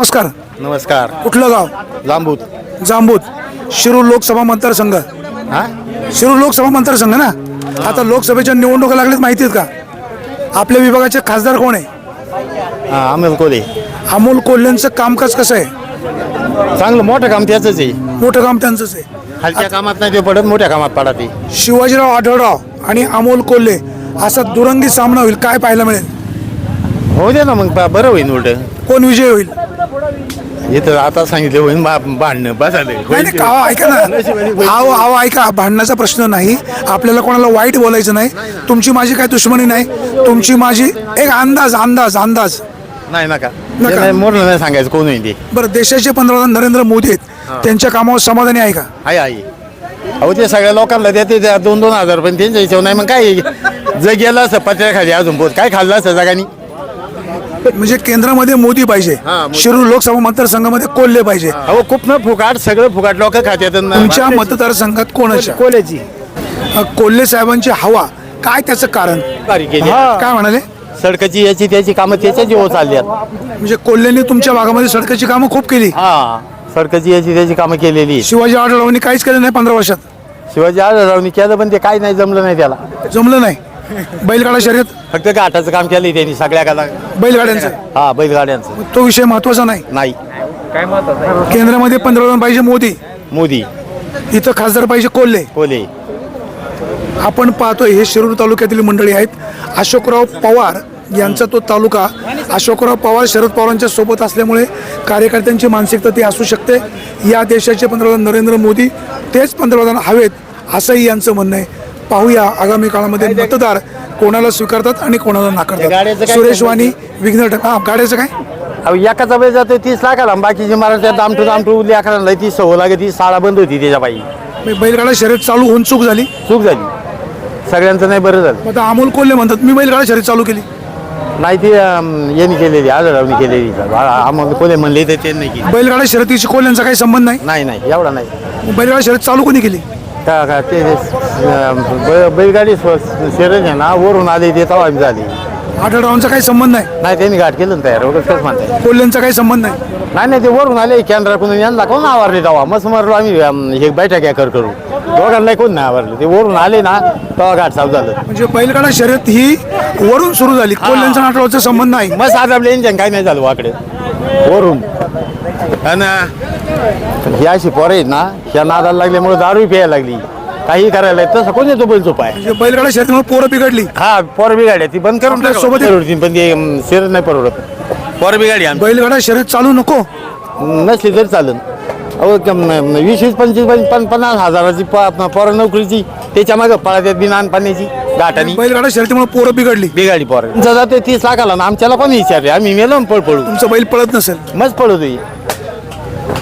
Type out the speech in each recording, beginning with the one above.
नमस्कार. नमस्कार. कुठलं गाव? जांबूत जांबूत शिरूर लोकसभा मतदारसंघ. हा? शिरूर लोकसभा मतदारसंघ ना? आता लोकसभेच्या निवडणुका लागल्यात माहिती आहेत का? आपल्या विभागाचे खासदार कोण आहे? हा अमोल कोले अमोल कोल्हेंचं कामकाज कसं आहे? चांगलं मोठं काम त्याचंच आहे. मोठं काम त्यांचंच आहे. हलक्या कामात नाही ते पडत मोठ्या कामात पडा ते. शिवाजीराव आढळराव आणि अमोल कोल्हे असा दुरंगी सामना होईल काय पाहायला मिळेल? होऊ दे ना मग बरं होईल उलट. कोण विजय होईल? इथं आता सांगितलं होईल भांडणं बस नाही नाही, ऐका ना. आव आव ऐका. भांडण्याचा प्रश्न नाही. आपल्याला कोणाला वाईट बोलायचं नाही. तुमची माझी काय दुश्मनी नाही. तुमची माझी एक अंदाज अंदाज अंदाज. नाही नका. नाही, मोरलं नाही सांगायचं कोण होईल ते? बरं देशाचे पंतप्रधान नरेंद्र मोदी आहेत. त्यांच्या कामावर समाधानी आहे का? आहे आहे. अहो ते सगळ्या लोकांना देते त्या दोन दोन हजार पण त्यांच्या हिशोब नाही मग काय जग गेलं असं पत्र्याखाली अजून पोत काय खाल्लं असं जगानी? म्हणजे केंद्रामध्ये मोदी पाहिजे. शिरूर लोकसभा मतदारसंघामध्ये कोल्हे पाहिजे. अहो खूप न फुकाट सगळं फुकाट लोक खात्यात तुमच्या मतदारसंघात कोणाच्या? कोल्याची कोल्हे साहेबांची हवा. काय त्याचं कारण? काय म्हणाले? सडकाची याची त्याची कामं त्याच्या जीव चालली म्हणजे कोल्हेंनी तुमच्या भागामध्ये सडकाची कामं खूप केली. हा. सडकाची याची त्याची कामं केलेली. शिवाजी आढळरावांनी काहीच केलं नाही पंधरा वर्षात. शिवाजी आढळरावनी केलं पण ते काही नाही जमलं नाही त्याला. जमलं नाही. बैलगाडा शर्यत? फक्त घाटाचं काम केलं त्यांनी सगळ्या का बैलगाड्यांचं? हा बैलगाड्यांचं. तो विषय महत्त्वाचा नाही? नाही. केंद्रामध्ये पंतप्रधान पाहिजे मोदी. मोदी. इथं खासदार पाहिजे कोल्हे. कोले आपण पाहतोय हे शिरूर तालुक्यातील मंडळी आहेत. अशोकराव पवार यांचा तो तालुका. अशोकराव पवार शरद पवारांच्या सोबत असल्यामुळे कार्यकर्त्यांची मानसिकता ती असू शकते. या देशाचे पंतप्रधान नरेंद्र मोदी तेच पंतप्रधान हवेत असंही यांचं म्हणणं आहे. पाहूया आगामी काळामध्ये मतदार कोणाला स्वीकारतात आणि कोणाला नाकारतात. सुरेश वाणी विघ्न हा गाड्याचं काय? अहो एकाचा वेळ जातो तीस लाखाला. बाकीची महाराष्ट्रात दामटू दामटू लेकरांना ती सवय लागे ती शाळा बंद होती त्याच्या म्हणजे बैलगाडा शर्यत चालू होऊन चूक झाली. चूक झाली. सगळ्यांचं नाही बरं झालं. आता अमोल कोल्हे म्हणतात मी बैलगाडा शर्यत चालू केली. नाही ती अं, यांनी केलेली आढळरावनी केलेली. आम्हाला कोले म्हणले तर ते नाही केली बैलगाडा शर्यतीची कोल्ह्यांचा काही संबंध नाही? नाही नाही एवढा नाही. बैलगाडा शर्यत चालू कोणी केली? का का ते ब- बैलगाडी शरद आहे ना वरून आले ते तवा झाली. आढळरावांचा काही संबंध नाही? नाही त्यांनी घाट केलं ना तयार एवढंच कसं म्हणताय. कोल्ह्यांचा काही संबंध नाही? नाही नाही ते वरून आले केंद्राकडून यांना कोण आवरले तेव्हा? मस्त मारलो आम्ही हे बैठक या कर करू. दोघांना कोण नाही आवरले. ते वरून आले ना तेव्हा घाट साफ झालं. म्हणजे बैलगाडा शर्यत ही वरून सुरू झाली. कोल्ह्यांचा आढळरावांचा संबंध नाही. मस्त आदाबले इंजन काय नाही झालं वाकडे. वरून. ही अशी पोरं आहेत ना ह्या नादाला लागल्यामुळे दारू प्यायला लागली. काही करायला तसं कोण येतो बैल चोपाय म्हणजे बैलगाडा शर्यतीमुळे पोरं बिघडली. हा पोर बिगाड्या ती बंद करून टाकावं. सोबत- परवडती, पण ते अं, नाही परवडत. पोर बिगाडी आमची. बैलगाडा शर्यत चालू नको. नसली तरी चालेल. अहो कम- वीस वीस पंचवीस पं- पं- पन्नास हजाराची प- पोरं नोकरीची त्याच्या मागं पळात बिना पाण्याची गाठानी बैलगाडा शर्यतीमुळे पोरं बिघडली. बिगाडी पोर. जाते तीस लाखाला ना आमच्याला कोणी विचारले? आम्ही मेलो ना पळ पळू तुमचं बैल पळत नसेल. मस्त पळतोय.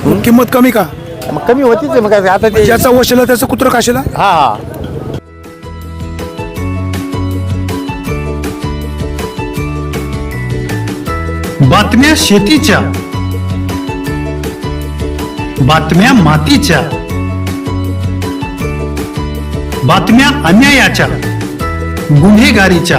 मग किंमत कमी का? मग कमी होतीच आहे मग काय आता ते ज्याचा वशिला त्याचं कुत्र काशीला हा हा. बातम्या शेतीच्या. बातम्या मातीच्या. बातम्या अन्यायाच्या. गुन्हेगारीच्या.